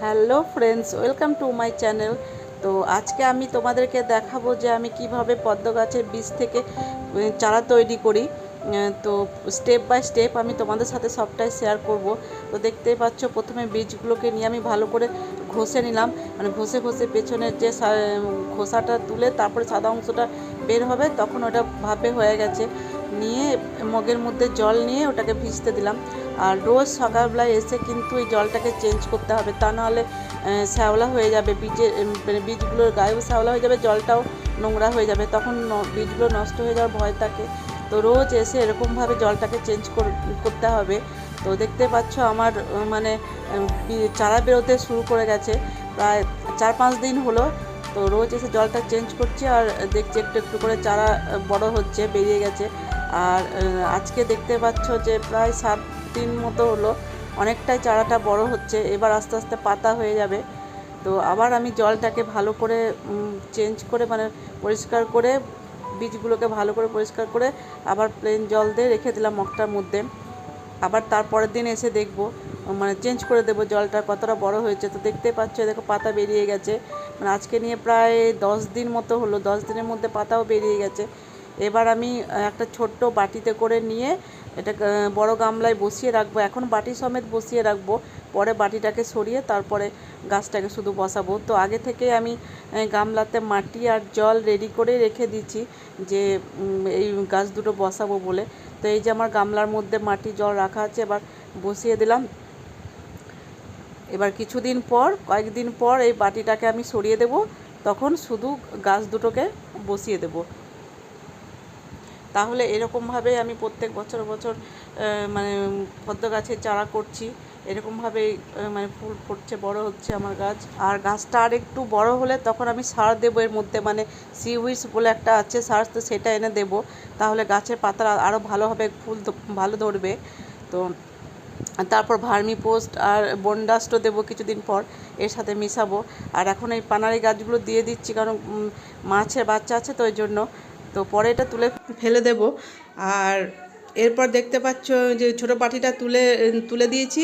Hello friends, welcome to my channel. তো আজকে আমি তোমাদেরকে দেখাবো যে আমি কীভাবে পদ্ম গাছের বীজ থেকে চারা তৈরি করি। তো স্টেপ বাই স্টেপ আমি তোমাদের সাথে সবটাই শেয়ার করব। তো দেখতেই পাচ্ছ, প্রথমে বীজগুলোকে নিয়ে আমি ভালো করে ঘষে নিলাম। মানে ঘষে ঘষে পেছনের যে খোসাটা তুলে তারপরে সাদা অংশটা বের হবে, তখন ওটা ভাবে হয়ে গেছে। নিয়ে মগের মধ্যে জল নিয়ে ওটাকে ভিজতে দিলাম। আর রোজ সকালবেলায় এসে কিন্তু এই জলটাকে চেঞ্জ করতে হবে। তা নাহলে শ্যাওলা হয়ে যাবে, বীজের মানে বীজগুলোর গায়েও শ্যাওলা হয়ে যাবে, জলটাও নোংরা হয়ে যাবে। তখন বীজগুলো নষ্ট হয়ে যাওয়ার ভয় থাকে। তো রোজ এসে এরকমভাবে জলটাকে চেঞ্জ করতে হবে। তো দেখতে পাচ্ছ আমার মানে চারা বেরোতে শুরু করে গেছে। প্রায় চার পাঁচ দিন হলো। তো রোজ এসে জলটা চেঞ্জ করছি আর দেখছি একটু একটু করে চারা বড় হচ্ছে, বেরিয়ে গেছে। আর আজকে দেখতে পাচ্ছ যে প্রায় সাত দিন মতো হলো অনেকটাই চারাটা বড় হচ্ছে, এবার আস্তে আস্তে পাতা হয়ে যাবে। তো আবার আমি জলটাকে ভালো করে চেঞ্জ করে মানে পরিষ্কার করে, বীজগুলোকে ভালো করে পরিষ্কার করে আবার প্লেন জল দিয়ে রেখে দিলাম মগটার মধ্যে। আবার তারপরের দিন এসে দেখব মানে চেঞ্জ করে দেবো জলটা, কতটা বড় হয়েছে। তো দেখতে পাচ্ছ দেখো পাতা বেরিয়ে গেছে। মানে আজকে নিয়ে প্রায় দশ দিন মতো হলো, দশ দিনের মধ্যে পাতাও বেরিয়ে গেছে। এবার আমি একটা ছোট্ট বাটিতে করে নিয়ে এটা বড় গামলায় বসিয়ে রাখব। এখন বাটি সমেত বসিয়ে রাখব। পরে বাটিটাকে সরিয়ে তারপরে গাছটাকে শুধু বসাবো। তো আগে থেকে আমি গামলাতে মাটি আর জল রেডি করে রেখে দিচ্ছি যে এই গাছ দুটো বসাবো বলে। তো এই যে আমার গামলার মধ্যে মাটি, জল রাখা আছে, এবার বসিয়ে দিলাম। এবার কিছুদিন পর, কয়েকদিন পর এই বাটিটাকে আমি সরিয়ে দেব। তখন শুধু গাছ দুটোকে বসিয়ে দেব। তাহলে এরকমভাবে আমি প্রত্যেক বছর বছর মানে পদ্ম গাছের চারা করছি। এরকমভাবেই মানে ফুল ফুটছে, বড় হচ্ছে আমার গাছ। আর গাছটা আর একটু বড় হলে তখন আমি সার দেবো এর মধ্যে মানে সি উইস বলে একটা আছে, সার তো সেটা এনে দেবো। তাহলে গাছের পাতা আরও ভালোভাবে ফুল ভালো ধরবে। তো তারপর ভার্মি পোস্ট আর বনডাস্টও দেবো কিছুদিন পর, এর সাথে মিশাবো। আর এখন এই পানারি গাছগুলো দিয়ে দিচ্ছি, কারণ মাছের বাচ্চা আছে তো ওই জন্য। তো পরে এটা তুলে ফেলে দেব। আর এরপর দেখতে পাচ্ছ যে ছোটো পাটিটা তুলে তুলে দিয়েছি।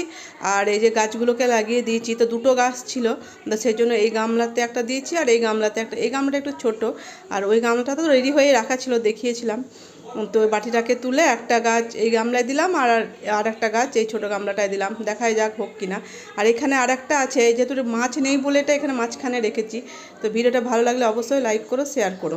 আর এই যে গাছগুলোকে লাগিয়ে দিয়েছি, তো দুটো গাছ ছিল। তো সেই জন্য এই গামলাতে একটা দিয়েছি আর এই গামলাতে একটা, এই গামলাটা একটু ছোট। আর ওই গামলাটা তো রেডি হয়ে রাখা ছিল, দেখিয়েছিলাম। তো ওই বাটিটাকে তুলে একটা গাছ এই গামলায় দিলাম আর আর একটা গাছ এই ছোটো গামলাটায় দিলাম। দেখাই যাক হোক কিনা আর এখানে আর একটা আছে যেহেতু মাছ নেই বলে এটা এখানে মাঝখানে রেখেছি। তো ভিডিওটা ভালো লাগলে অবশ্যই লাইক করো শেয়ার করো।